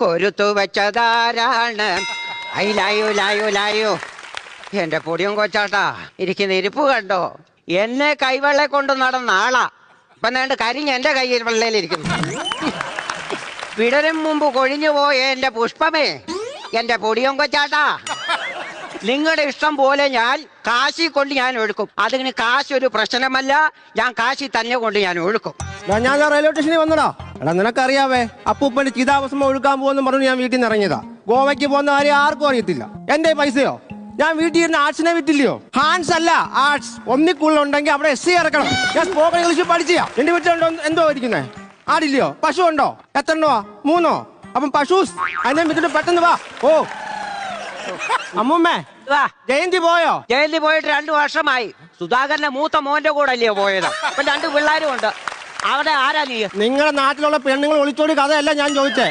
കൊരുത്തു വെച്ചതാരാണ്? അയിലായോ ലായോ ലായോ എന്റെ പൊടിയും കൊച്ചാട്ടാ ഇരിക്കുന്ന ഇരിപ്പ് കണ്ടോ? എന്നെ കൈവെള്ള കൊണ്ട് നടന്ന ആളാ. ഇപ്പൊ നേണ്ട കരിഞ്ഞ് എന്റെ കയ്യിൽ വെള്ളയിലിരിക്കുന്നു വിടരും മുമ്പ് കൊഴിഞ്ഞു പോയ എന്റെ പുഷ്പമേ. എന്റെ പൊടിയും കൊച്ചാട്ടാ. നിങ്ങളുടെ ഇഷ്ടം പോലെ ഞാൻ കാശി കൊണ്ട് ഞാൻ ഒഴുക്കും. അതിന് കാശ് ഒരു പ്രശ്നമല്ല. ഞാൻ കാശി തന്നെ കൊണ്ട് ഞാൻ ഒഴുക്കും. ഞാൻ റെയിൽവേ സ്റ്റേഷനിൽ വന്നടാ. എടാ നിനക്കറിയാവേ അപ്പൂപ്പന്റെ ചിതാഭസ്മം ഒഴുക്കാൻ പോകുന്നു പറഞ്ഞു ഞാൻ വീട്ടിൽ നിന്ന് ഇറങ്ങിയതാ. ഗോവയ്ക്ക് പോകുന്ന കാര്യം ആർക്കും അറിയത്തില്ല. എന്റെ പൈസയോ? ഞാൻ വീട്ടിൽ ഇരുന്ന് ആർട്സിനെ വിട്ടില്ലയോ ഹാൻസ് അല്ല ആർട്സ്. ഒന്നിക്കുള്ളുണ്ടെങ്കിൽ അവിടെ എസ് സി ഇറക്കണം. ഞാൻ സ്പോക്കൺ ഇംഗ്ലീഷ് പഠിച്ചാ എന്റെ വീട്ടിലുണ്ടോ എന്തോ ഇരിക്കുന്നേ? ആടില്ലയോ? പശു ഉണ്ടോ? എത്ര ഉണ്ടോ മൂന്നോ? അപ്പം പശൂസ്. അതിനെ വിട്ടിട്ട് പെട്ടെന്ന് വാ. ഓ അമ്മൂമ്മേ ജയന്തി പോയോ? ജയന്തി പോയിട്ട് രണ്ടു വർഷമായി. സുധാകരന്റെ മൂത്ത മോന്റെ കൂടെ അല്ലയോ പോയത്. അപ്പൊ രണ്ട് പിള്ളേരും ഉണ്ട്. അവിടെ ആരാ നീ? നിങ്ങളുടെ നാട്ടിലുള്ള പെണ്ണുങ്ങൾ ഒളിച്ചോടി കഥയല്ല ഞാൻ ചോദിച്ചേ.